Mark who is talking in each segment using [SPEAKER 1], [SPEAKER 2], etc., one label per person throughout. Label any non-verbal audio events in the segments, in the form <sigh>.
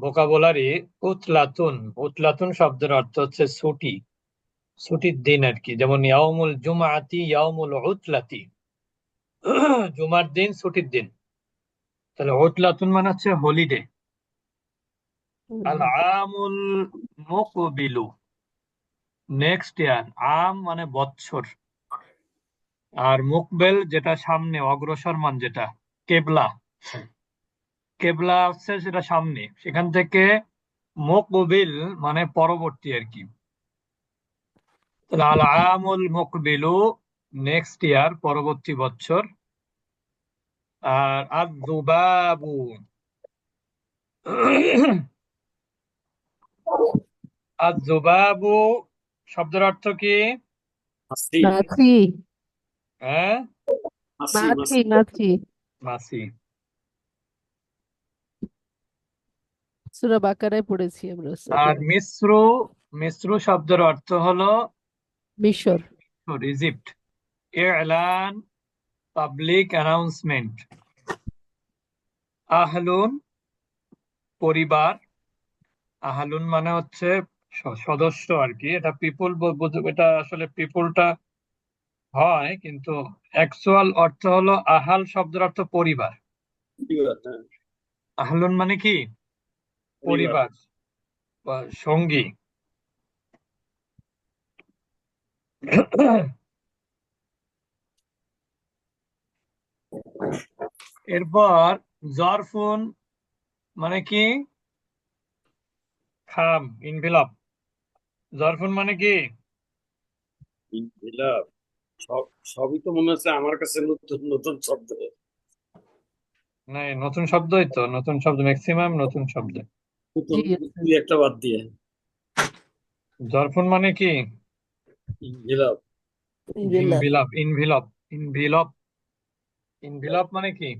[SPEAKER 1] Vocabulary উতলাতুন উতলাতুন শব্দের অর্থ হচ্ছে ছুটি ছুটির দিন আর কি। যেমন ইয়াউমুল জুমাআতি ইয়াউমুল উতলাতি। জুমার দিন ছুটির দিন। তাহলে উতলাতুন মানে হচ্ছে হলিডে। আল আমুল মুকবিলু। নেক্সট ইয়ার আম মানে বৎসর। আর মুকবেল যেটা সামনে অগ্রসরমান যেটা কেবলা। কেবলা হচ্ছে সেটা সামনে। সেখান থেকে মুকবিল মানে পরবর্তী আর কি। আল আমুল মুকবিলু নেক্সট ইয়ার পরবর্তী বছর। আর আজ জুবাবু শব্দের অর্থ কি? হ্যাঁ?
[SPEAKER 2] মাসি
[SPEAKER 3] মাছি মাছি সূরা বাকারায় পড়েছি আমরা
[SPEAKER 1] আর মিশ্রু মিশ্রু শব্দের অর্থ হলো
[SPEAKER 3] মিশর।
[SPEAKER 1] ইজিপ্ট। ইলান পাবলিক অ্যানাউন্সমেন্ট। আহলুন পরিবার। আহলুন মানে হচ্ছে স- সদস্য আর কি। এটা পিপুল এটা আসলে পিপুলটা হয় কিন্তু অ্যাকচুয়াল অর্থ হলো আহাল শব্দের অর্থ পরিবার। আহলুন মানে কি? পরিবার বা সঙ্গী। এরপর জরফুন মানে কি? খাম ইনভেলপ। জরফুন মানে কি?
[SPEAKER 2] ইনভেলপ। সব সবই তো মনে হচ্ছে আমার কাছে নতুন নতুন শব্দ।
[SPEAKER 1] না এই নতুন শব্দই তো নতুন শব্দ ম্যাক্সিমাম নতুন শব্দ।
[SPEAKER 2] দুই একটা বাদ দিয়ে।
[SPEAKER 1] জরফুন মানে কি?
[SPEAKER 2] Envelope
[SPEAKER 1] envelope envelope envelope envelope মানে কি।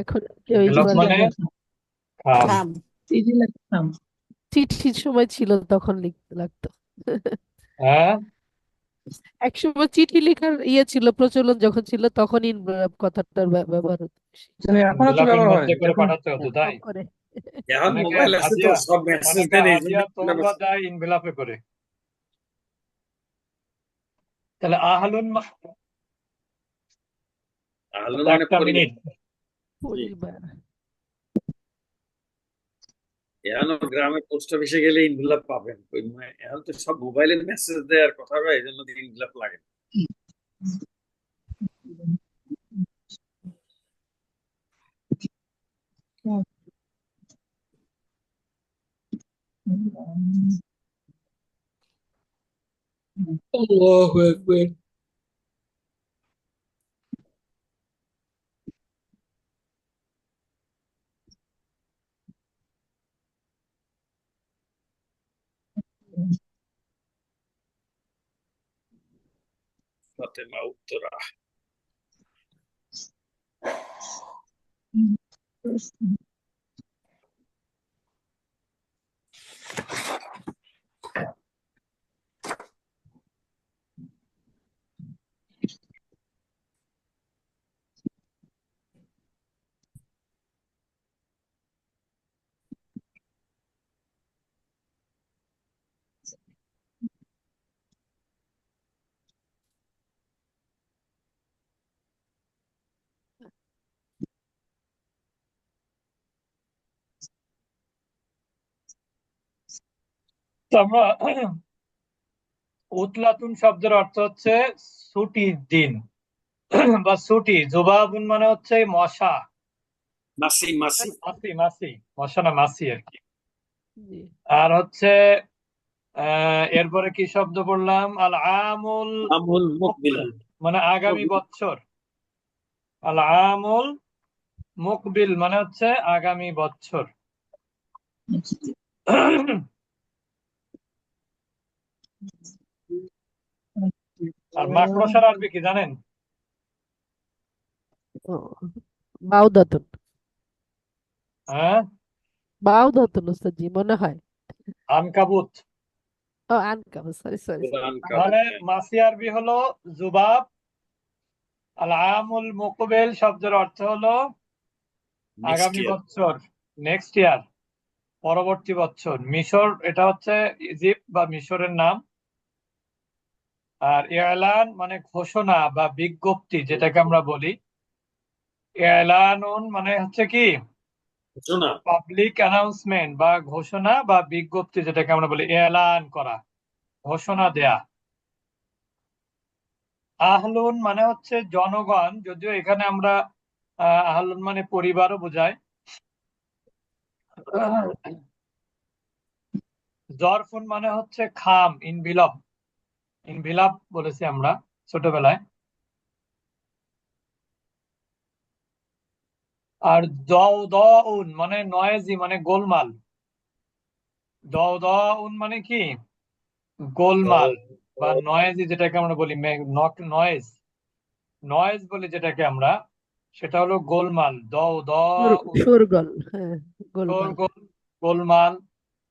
[SPEAKER 3] এখন
[SPEAKER 1] ইনভেলপ
[SPEAKER 3] বলে
[SPEAKER 1] মানে?
[SPEAKER 3] চিঠির সময় ছিল তখন লিখতে লাগতো।
[SPEAKER 1] হ্যাঁ?
[SPEAKER 3] এক সময় চিঠি লেখার ইয়ে ছিল প্রচলন যখন ছিল তখন ইনভলভ কথাটার ব্যবহার হতো।
[SPEAKER 4] এখনও তো ব্যবহার হয়
[SPEAKER 1] মধ্যে করে
[SPEAKER 4] এখন
[SPEAKER 1] পাঠাতে হতো তাই?
[SPEAKER 2] এখন মোবাইল আছে তো সব মেসেজ দেন এই
[SPEAKER 1] হাদিয়া
[SPEAKER 2] জন্য
[SPEAKER 1] তোমরা দেয় ইনভেলপে করে। তাহলে আহলুন মা-
[SPEAKER 2] মানে
[SPEAKER 1] মিনিট
[SPEAKER 3] পরিবার।
[SPEAKER 2] এখন গ্রামে পোস্ট অফিসে গেলে ইনভেলপ পাবেন। ওই এখন তো সব মোবাইলের মেসেজ দেওয়ার কথা হয় এই জন্য ইনভেলপ লাগে না। আল্লাহু আকবার ফাতেমা উত্তরা
[SPEAKER 1] তো আমরা উতলাতুন শব্দের অর্থ হচ্ছে ছুটির দিন বা ছুটি জুবাবুন মানে হচ্ছে মশা।
[SPEAKER 2] মাসি মাসি।
[SPEAKER 1] মাসি মাসি মশা না মাসি আর কি। আর হচ্ছে আহ এরপরে কি শব্দ বললাম? আল আমুল
[SPEAKER 2] আমুল মুকবিল।
[SPEAKER 1] মানে আগামী বছর। আল আমুল মুকবিল মানে হচ্ছে আগামী বছর। আর মাকড়সার আরবি কি জানেন?
[SPEAKER 3] বাউদাতুন
[SPEAKER 1] হ্যাঁ?
[SPEAKER 3] বাউদাতুন জি মনে হয়।
[SPEAKER 1] আনকাবুত।
[SPEAKER 3] ও আনকাবুত সরি সরি
[SPEAKER 2] কাবুত।
[SPEAKER 1] মাসি আরবি হলো জুবাব আল আমুল মুকবেল শব্দের অর্থ হলো আগামী বছর নেক্সট ইয়ার পরবর্তী বছর। মিশর এটা হচ্ছে ইজিপ্ট বা মিশরের নাম। আর এলান মানে ঘোষণা বা বিজ্ঞপ্তি যেটাকে আমরা বলি। এলানুন মানে হচ্ছে কি? পাবলিক অ্যানাউন্সমেন্ট বা ঘোষণা বা বিজ্ঞপ্তি যেটাকে আমরা বলি এলান করা ঘোষণা দেয়া। আহলুন মানে হচ্ছে জনগণ যদিও এখানে আমরা আহলুন মানে পরিবারও বোঝায়। জরফুন মানে হচ্ছে খাম ইনভিলপ ইনভিলাপ বলেছি আমরা ছোটবেলায়। আর দউন মানে নয়েজি মানে গোলমাল। দউন মানে কি? গোলমাল বা নয়েজি যেটাকে আমরা বলি নয়েজ নয়েজ বলি যেটাকে আমরা সেটা হলো গোলমাল। দউ
[SPEAKER 3] হ্যাঁ গোলমাল।
[SPEAKER 1] গোলমাল।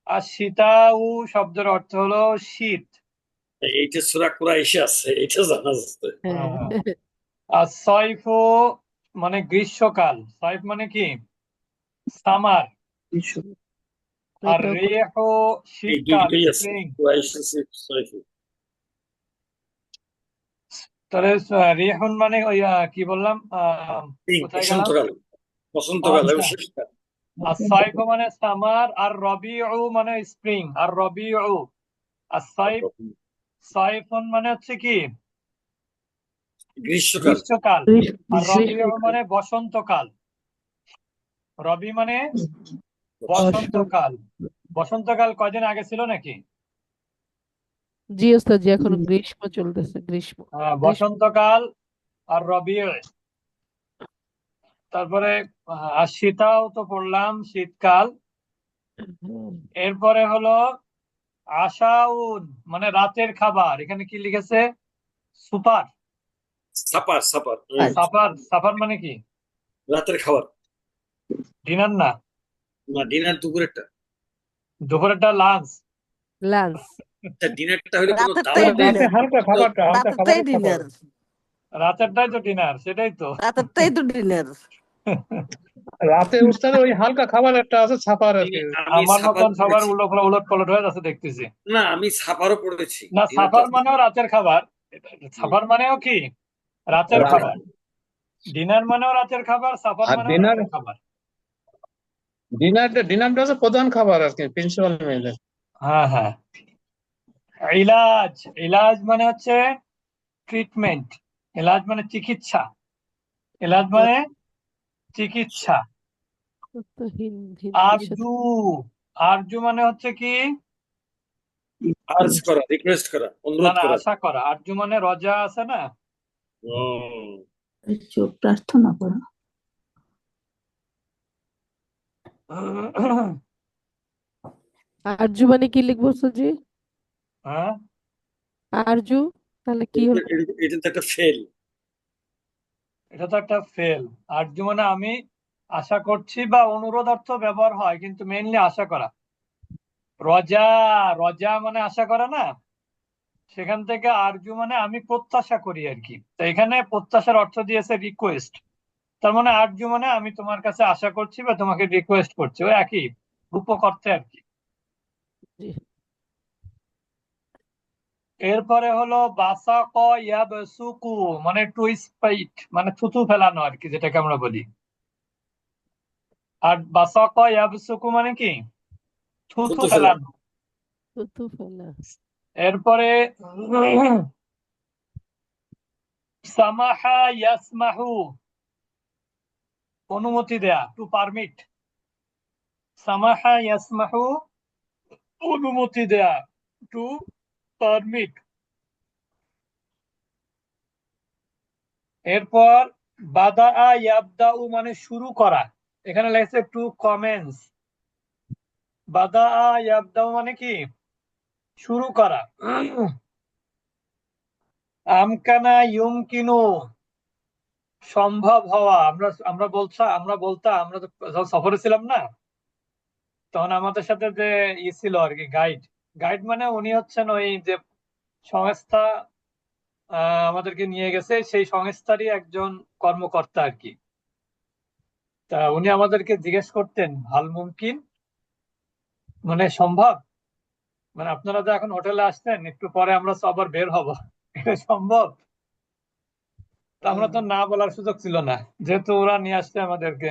[SPEAKER 1] আর শীতাউ শব্দের অর্থ হলো শীত।
[SPEAKER 2] এইটা সুরা কুরাইশে আছে এটা জানা যাচ্ছে।
[SPEAKER 3] হ্যাঁ।
[SPEAKER 1] আর সয়ফু মানে গ্রীষ্মকাল সয়ফ মানে কি? সামার। আর রেহ শীতকাল তাহলে রিহুন মানে ওই আহ, কি বললাম? আহ, কোথায় গেলাম?
[SPEAKER 2] বসন্তকাল বসন্তকাল। শীতকাল
[SPEAKER 1] আর সাইফ মানে সামার আর রবিউ মানে স্প্রিং আর রবিউ। আর সাইফ সাইফুন মানে হচ্ছে কি?
[SPEAKER 2] গ্রীষ্মকাল।
[SPEAKER 1] গ্রীষ্মকাল। আর। মানে বসন্তকাল। রবি মানে বসন্তকাল। বসন্তকাল কয়দিন আগে ছিল নাকি?
[SPEAKER 3] জি ওস্তাদ জি এখন গ্রীষ্ম চলতেছে গ্রীষ্ম।
[SPEAKER 1] আহ, বসন্তকাল আর রবি। তারপরে আর শীতাও তো পড়লাম শীতকাল।
[SPEAKER 3] হ্যাঁ।
[SPEAKER 1] এরপরে হলো আশাউন মানে রাতের খাবার এখানে কি লিখেছে? Super.
[SPEAKER 2] Supper supper
[SPEAKER 1] supper supper মানে কি?
[SPEAKER 2] রাতের খাবার।
[SPEAKER 1] ডিনার না?
[SPEAKER 2] না ডিনার দুপুরেরটা।
[SPEAKER 1] দুপুরেরটা লাঞ্চ।
[SPEAKER 3] লাঞ্চ।
[SPEAKER 2] আচ্ছা ডিনারটা হলো কোনো দাওয়াত
[SPEAKER 1] হালকা খাবারটা হালকা
[SPEAKER 5] রাতেরটাই ডিনার।
[SPEAKER 1] রাতেরটাই তো ডিনার সেটাই তো।
[SPEAKER 5] রাতেরটাই তো ডিনার। <laughs>
[SPEAKER 4] রাতে উস্তাদ ওই হালকা খাবার একটা আছে ছাপার আর কি।
[SPEAKER 1] আমার মতন সবার। উলট উলট পালট হয়ে যাচ্ছে দেখতেছি।
[SPEAKER 2] না আমি সাপারও পড়েছি।
[SPEAKER 1] না
[SPEAKER 2] ডিনার তো-
[SPEAKER 1] মানেও রাতের খাবার। সাফার মানেও কি? রাতের। খাবার। ডিনার মানেও রাতের খাবার
[SPEAKER 4] আর
[SPEAKER 1] মানেও
[SPEAKER 4] dinner-
[SPEAKER 1] খাবার।
[SPEAKER 4] ডিনারটা ডিনারটা হচ্ছে প্রধান খাবার আর কি প্রিন্সিপাল মেয়েদের।
[SPEAKER 1] হ্যাঁ হ্যাঁ। ইলাজ ইলাজ মানে হচ্ছে ট্রিটমেন্ট ইলাজ মানে চিকিৎসা। ইলাজ মানে চিকিৎসা। আরজু আরজু মানে হচ্ছে কি?
[SPEAKER 2] আর্জ করা রিকোয়েস্ট করা অনুরোধ করা।
[SPEAKER 1] আশা করা। আরজু মানে রজা আছে না?
[SPEAKER 5] প্রার্থনা করা।
[SPEAKER 3] আরজু মানে কি লিখব ওস্তাদ জি
[SPEAKER 1] হ্যাঁ?
[SPEAKER 3] আরজু তাহলে কি হলো?
[SPEAKER 2] এটা- এটা তো একটা ফেল
[SPEAKER 1] এটা তো একটা ফেল আরজু মানে আমি আশা করছি বা অনুরোধ অর্থ ব্যবহার হয়, কিন্তু মেইনলি আশা করা। রজা রজা মানে আশা করা না? সেখান থেকে আরজু মানে আমি প্রত্যাশা করি আর কি। তো এখানে প্রত্যাশার অর্থ দিয়েছে রিকোয়েস্ট তার মানে আরজু মানে আমি তোমার কাছে আশা করছি বা তোমাকে রিকোয়েস্ট করছি। ওই একই, রূপক অর্থে আর কি। এরপরে হলো বাসাক ইয়াবসুকু মানে টু স্পাইট মানে থুতু ফেলানো আর কি যেটাকে আমরা বলি। আর বাসাক ইয়াবসুকু মানে কি? থুতু
[SPEAKER 2] থুতু
[SPEAKER 1] ফেলানো।
[SPEAKER 3] থুতু ফেলা।
[SPEAKER 1] এরপরে সামাহা ইয়াসমাহু অনুমতি দেয়া টু পারমিট সামাহা ইয়াসমাহু অনুমতি দেয়া টু পারমিট এরপর বাদা ইয়াবদাউ মানে শুরু করা। এখানে লেগেছে টু কমেন্স বাদা ইয়াবদাউ মানে কি? শুরু করা। আমকানা ইউমকিনু। সম্ভব হওয়া। আমরা আমরা বলছা, আমরা বলতাম আমরা তো সফরে ছিলাম না, তখন আমাদের সাথে যে ই ছিল আর কি গাইড গাইড মানে উনি হচ্ছেন ওই যে সংস্থা আমাদেরকে নিয়ে গেছে, সেই সংস্থারই একজন কর্মকর্তা আর কি। তা উনি আমাদেরকে জিজ্ঞেস করতেন, হাল মুমকিন? মানে সম্ভব? মানে আপনারা তো এখন হোটেলে আসছেন, একটু পরে আমরা তো আবার বের হব। এটা সম্ভব? আমরা তো না বলার সুযোগ ছিল না, যেহেতু ওরা নিয়ে আসছে আমাদেরকে।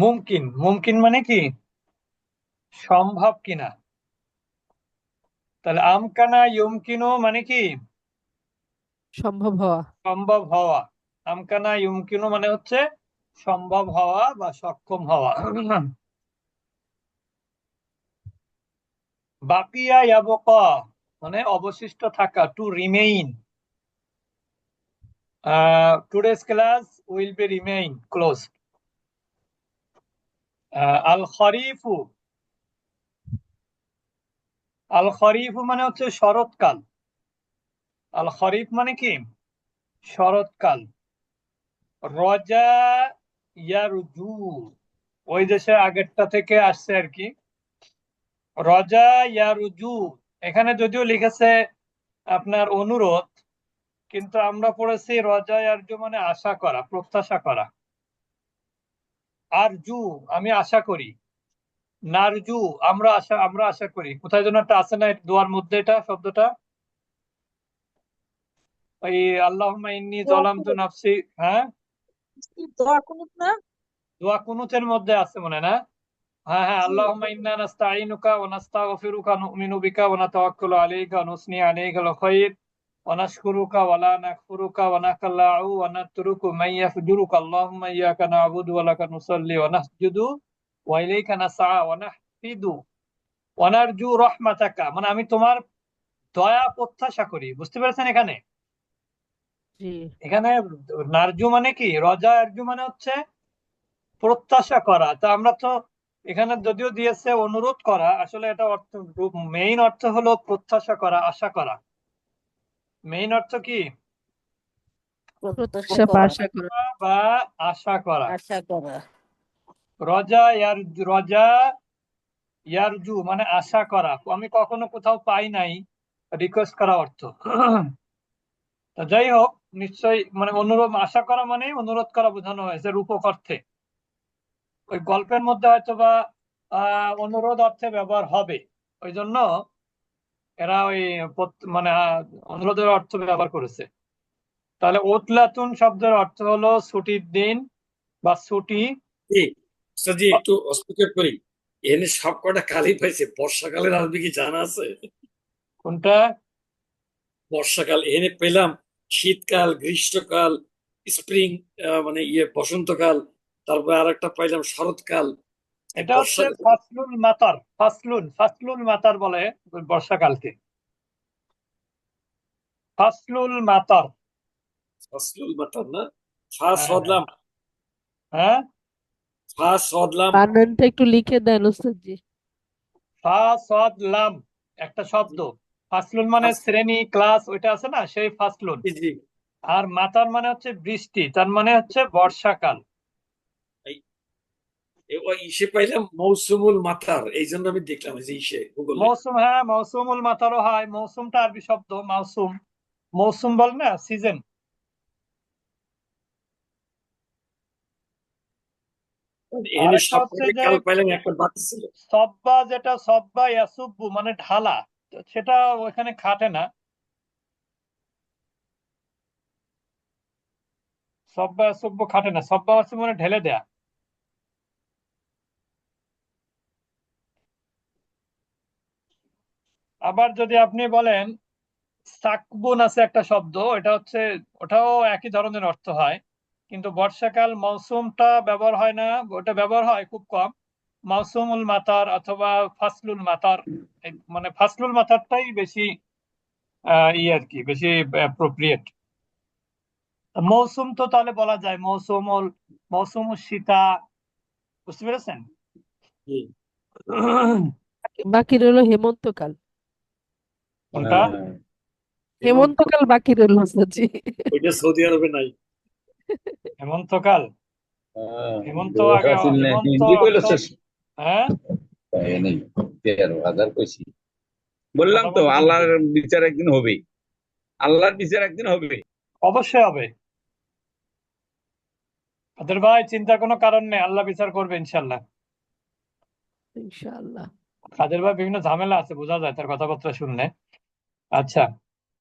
[SPEAKER 1] মুমকিন মুমকিন মানে কি? সম্ভব কিনা? তাহলে আমকানা ইউমকিনু মানে কি?
[SPEAKER 3] সম্ভব হওয়া।
[SPEAKER 1] সম্ভব হওয়া। আমকানা ইউমকিনু মানে হচ্ছে সম্ভব হওয়া বা সক্ষম হওয়া। বাকিয়া ইয়াবকা মানে অবশিষ্ট থাকা to remain today's class will be remain close আল খরিফু আল খরিফু মানে হচ্ছে শরৎকাল। আল খরিফ মানে কি? শরৎকাল। রজা ইয়ারজু, ওই দেশে আগেরটা থেকে আসছে আর কি। রজা ইয়ারজু, এখানে যদিও লিখেছে আপনার অনুরোধ, কিন্তু আমরা পড়েছি রজা ইয়ারজু মানে আশা করা, প্রত্যাশা করা। আর জু আমি আশা করি। নারজু আমরা আশা আমরা আশা করি। কোথায় যেন একটা আছে না দোয়ার মধ্যে এটা শব্দটা? ওই আল্লাহুম্মা ইন্নী যালামতু নাফসি হ্যাঁ?
[SPEAKER 5] দোয়া কুনুত না।
[SPEAKER 1] দোয়া কুনুতের মধ্যে আছে মনে না? হ্যাঁ হ্যাঁ আল্লাহুম্মা ইন্না নাস্তাঈনুকা ওয়া নাস্তাগফিরুকা নু'মিনু বিকা ওয়া নাতাওয়াক্কালু আলাইকা ওয়া নুসনি আলাইকাল খায়র ওয়া নাশকুরুকা ওয়া লা নাকফুরুকা ওয়া নাকাল্লাউ ওয়া নাতরুকু মান ইয়াফজুরুকা আল্লাহুম্মা ইyyaka না'বুদু ওয়া লাকা নুসাল্লি ওয়া নাসজুদু ওয়া ইলাইকা নাসআ ওয়া নাহফিদু ওয়া নারজু রাহমাতাকা মানে আমি তোমার দয়া প্রত্যাশা করি। বুঝতে পেরেছেন এখানে?
[SPEAKER 3] জি।
[SPEAKER 1] এখানে নারজু মানে কি? রজা আরজু মানে হচ্ছে প্রত্যাশা করা। তা আমরা তো এখানে যদিও দিয়েছে অনুরোধ করা আসলে এটা অর্থ মেইন অর্থ হলো প্রত্যাশা করা আশা করা। মেইন অর্থ কি?
[SPEAKER 3] প্রত্যাশা আশা করা।
[SPEAKER 1] বা আশা করা।
[SPEAKER 5] আশা করা।
[SPEAKER 1] রজা ইয়ার, রজা ইয়ারজু মানে আশা করা। আমি কখনো কোথাও পাই নাই রিকোয়েস্ট করা অর্থ। তা যাই হোক, নিশ্চয়ই মানে অনুরোধ, আশা করা মানে অনুরোধ করা বোঝানো হয়েছে রূপক অর্থে। ওই গল্পের মধ্যে হয়তো বা অনুরোধ অর্থে ব্যবহার হবে। ওই জন্য এরা ওই মানে অনুরোধের অর্থ ব্যবহার করেছে। তাহলে ওতলাতুন শব্দের অর্থ হলো ছুটির দিন বা ছুটি
[SPEAKER 2] একটু হস্তক্ষেপ করি। এখানে সব কটা কালই পাইছে বর্ষাকালের আরবি কি জানা আছে?
[SPEAKER 1] কোনটা?
[SPEAKER 2] বর্ষাকাল এনে পেলাম শীতকাল গ্রীষ্মকাল স্প্রিং মানে ইয়ে বসন্তকাল তারপর আর একটা পাইলাম শরৎকাল।
[SPEAKER 1] এটা হচ্ছে ফাসলুল মাতার ফাসলুন ফাসলুল মাতার বলে বর্ষাকালকে। ফাসলুল মাতার।
[SPEAKER 2] ফাসলুল মাতার না? ফা
[SPEAKER 1] হ্যাঁ, হ্যাঁ?
[SPEAKER 2] ফা সদলাম
[SPEAKER 3] বানানটা একটু লিখে দেন
[SPEAKER 1] ফা সদ লাম একটা শব্দ। ফাসলুন মানে শ্রেণি ক্লাস ওইটা আছে না? সেই ফাসলুন
[SPEAKER 2] জি জি।
[SPEAKER 1] আর মাতার মানে হচ্ছে বৃষ্টি তার মানে হচ্ছে বর্ষাকাল।
[SPEAKER 2] ইসে পাইলাম মৌসুমুল মাতার এই জন্য আমি দেখলাম যে ইসে গুগলে
[SPEAKER 1] মৌসুম হ্যাঁ মৌসুমুল মাতারও হয়। মৌসুমটা আরবি শব্দ মৌসুম মৌসুম বল না সিজন
[SPEAKER 2] এনে
[SPEAKER 1] আরেকটা
[SPEAKER 2] সব
[SPEAKER 1] হচ্ছে
[SPEAKER 2] কটা
[SPEAKER 1] যে
[SPEAKER 2] কাল পাইলাম একটা বাকি ছিল
[SPEAKER 1] সব্বা যেটা সব্বা ইয়াসুব্বু মানে ঢালা সেটা ওখানে খাটে না। সব্বা ইয়াসুব্বু খাটে না সব্বা ইয়াসুব্বু মানে ঢেলে দেয়া। আবার যদি আপনি বলেন সাকবুন আছে একটা শব্দ এটা হচ্ছে ওটাও একই ধরনের অর্থ হয়। কিন্তু বর্ষাকাল মৌসুমটা ব্যবহার হয় না ওটা ব্যবহার হয় খুব কম। মৌসুমুল মাতার অথবা ফাসলুল মাতার মানে ফাসলুল মাতারটাই বেশি আহ, ই আর কি বেশি অ্যাপ্রোপ্রিয়েট মৌসুম তো তাহলে বলা যায় মৌসুমুল মৌসুমুল শীতা বুঝতে পেরেছেন?
[SPEAKER 3] বাকি রইল হেমন্তকাল।
[SPEAKER 1] কোনটা?
[SPEAKER 4] হ্যাঁ।
[SPEAKER 3] হেমন্তকাল বাকি রইল জি।
[SPEAKER 2] সৌদি আরবে নাই। <laughs>
[SPEAKER 1] হেমন্তকাল
[SPEAKER 4] হ্যাঁ,
[SPEAKER 1] হেমন্ত আগে
[SPEAKER 4] আছিল না
[SPEAKER 1] হেমন্ত
[SPEAKER 4] হিন্দি কইলো
[SPEAKER 1] অর্থ
[SPEAKER 4] শেষ।
[SPEAKER 1] হ্যাঁ?
[SPEAKER 4] তাই নেই তেরো হাজার কইছি। বললাম
[SPEAKER 1] কথা
[SPEAKER 4] তো
[SPEAKER 1] বলতে
[SPEAKER 4] আল্লাহর বিচার একদিন হবে। আল্লাহর বিচার একদিন হবে।
[SPEAKER 1] অবশ্যই হবে। কাদের ভাই চিন্তার কোনো কারণ নেই আল্লাহ বিচার করবে ইনশাল্লাহ
[SPEAKER 3] ইনশাআল্লাহ।
[SPEAKER 1] কাদের ভাই বিভিন্ন ঝামেলা আছে বোঝা যায় তার কথাবার্তা শুনলে। আচ্ছা।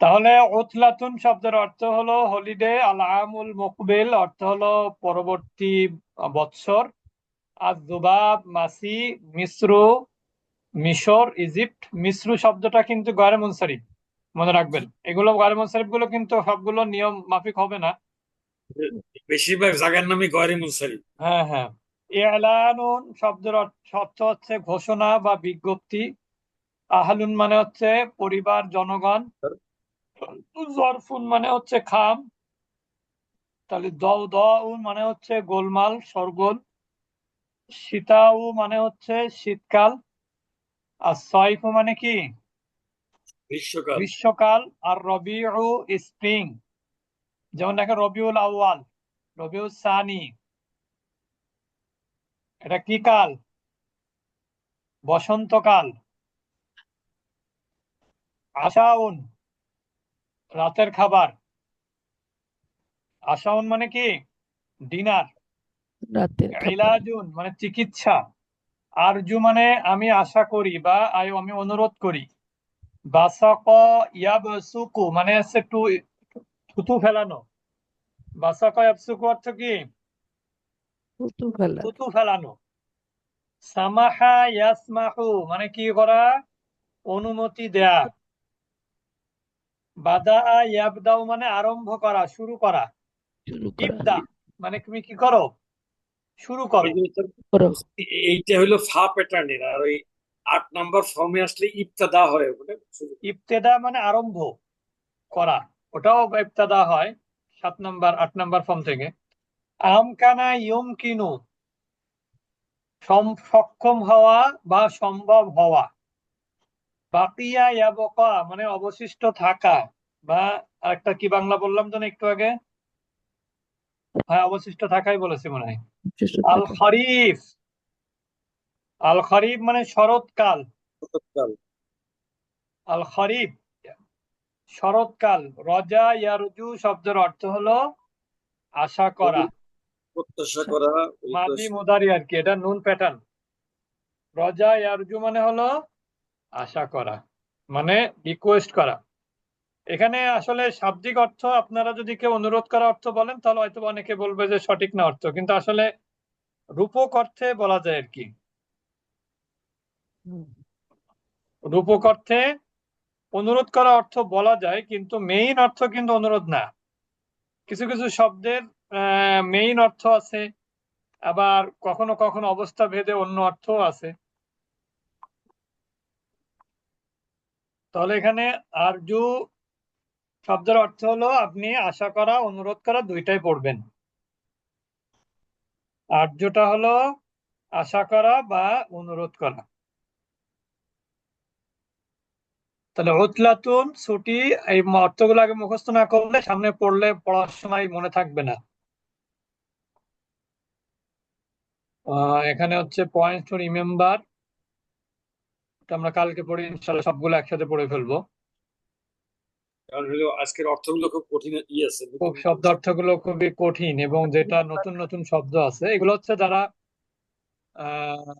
[SPEAKER 1] তাহলে উতলাতুন শব্দের অর্থ হলো হলিডে আল আমুল মুকবিল অর্থ হলো পরবর্তী বৎসর। আর জুবাব মাসি মিশ্র মিশর ইজিপ্ট মিশ্র শব্দটা কিন্তু গয়রে মুনসারিফ মনে রাখবেন। এগুলো গয়রে মুনসারিফগুলো কিন্তু সবগুলো নিয়ম মাফিক হবে না।
[SPEAKER 2] বেশিরভাগ জায়গার নামই গয়রে মুনসারিফ
[SPEAKER 1] হ্যাঁ হ্যাঁ। ইলানুন শব্দের অর্থ হচ্ছে ঘোষণা বা বিজ্ঞপ্তি। আহলুন মানে হচ্ছে পরিবার জনগণ। জরফুন মানে হচ্ছে খাম। তাহলে দউ দউন মানে হচ্ছে গোলমাল সরগোল। শীতাউ মানে হচ্ছে শীতকাল। আর সয়ফু মানে কি?
[SPEAKER 2] গ্রীষ্মকাল।
[SPEAKER 1] গ্রীষ্মকাল আর রবিউ স্প্রিং। যেমন দেখেন রবিউল আউয়াল রবিউল সানি। এটা কি কাল? বসন্তকাল। আশাউন। রাতের খাবার। আশাউন মানে কি? ডিনার।
[SPEAKER 3] রাতের
[SPEAKER 1] ইলাজুন মানে চিকিৎসা। আরজু মানে আমি আশা করি বা আই- আমি অনুরোধ করি। বাসাক ইয়াবসুকু মানে হচ্ছে টু থুতু ফেলানো। বাসাক ইয়াবসুকু অর্থ কি?
[SPEAKER 3] ঋতু ফেলা।
[SPEAKER 1] থুতু ফেলানো। সামাহা ইয়াসমাহু মানে কি করা? অনুমতি দেয়া। বাদা ইয়াবদাউ মানে আরম্ভ করা শুরু করা।
[SPEAKER 3] শুরু করা।
[SPEAKER 1] ইবদা মানে তুমি কি করো? শুরু করো।
[SPEAKER 2] এইটা হইল ফা প্যাটার্নের আর ওই আট নাম্বার ফর্মে আসলে ইবতাদা হয় ওটা
[SPEAKER 1] ইবতেদা মানে আরম্ভ করা ওটাও ইবতেদা হয় সাত নাম্বার আট নাম্বার ফর্ম থেকে। আমকানা ইয়ুমকিনু সম- সক্ষম হওয়া বা সম্ভব হওয়া। বাকিয়া ইয়াবকা মানে অবশিষ্ট থাকা বা আরেকটা কি বাংলা বললাম তো একটু আগে? হ্যাঁ অবশিষ্ট থাকাই বলেছি মনে হয়। আল। খরিফ আল খরিফ মানে শরৎকাল।
[SPEAKER 2] শরৎকাল।
[SPEAKER 1] আল খরিফ শরৎকাল। রজা ইয়ারজু শব্দের অর্থ হলো আশা করা।
[SPEAKER 2] প্রত্যাশা করা
[SPEAKER 1] মাদি মুদারি আর কি এটা নুন প্যাটার্ন। রজা ইয়ারজু মানে হলো আশা করা। মানে রিকোয়েস্ট করা। এখানে আসলে শাব্দিক অর্থ আপনারা যদি কেউ অনুরোধ করা অর্থ বলেন তাহলে হয়তো অনেকে বলবে যে সঠিক না অর্থ। কিন্তু আসলে রূপক অর্থে বলা যায় আর কি। রূপক অর্থে অনুরোধ করা অর্থ বলা যায় কিন্তু মেইন অর্থ কিন্তু অনুরোধ না। কিছু কিছু শব্দের মেইন অর্থ আছে। আবার কখনো কখনো অবস্থা ভেদে অন্য অর্থও আছে। তাহলে এখানে আরজু শব্দের অর্থ হলো আপনি আশা করা, অনুরোধ করা দুইটাই পড়বেন। আর্যটা হলো আশা করা বা অনুরোধ করা। তাহলে উতলাতুন ছুটি, এই অর্থগুলো আগে মুখস্থ না করলে সামনে পড়লে পড়ার সময় মনে থাকবে না। এখানে হচ্ছে পয়েন্ট টু রিমেম্বার আমরা কালকে পড়ে ইনশাল্লাহ সবগুলো একসাথে পড়ে ফেলব।
[SPEAKER 2] কারণ হলো আজকের অর্থগুলো খুব কঠিন ই আছে।
[SPEAKER 1] খুব শব্দ অর্থগুলো খুবই কঠিন এবং যেটা নতুন নতুন শব্দ আছে এগুলো হচ্ছে যারা আহ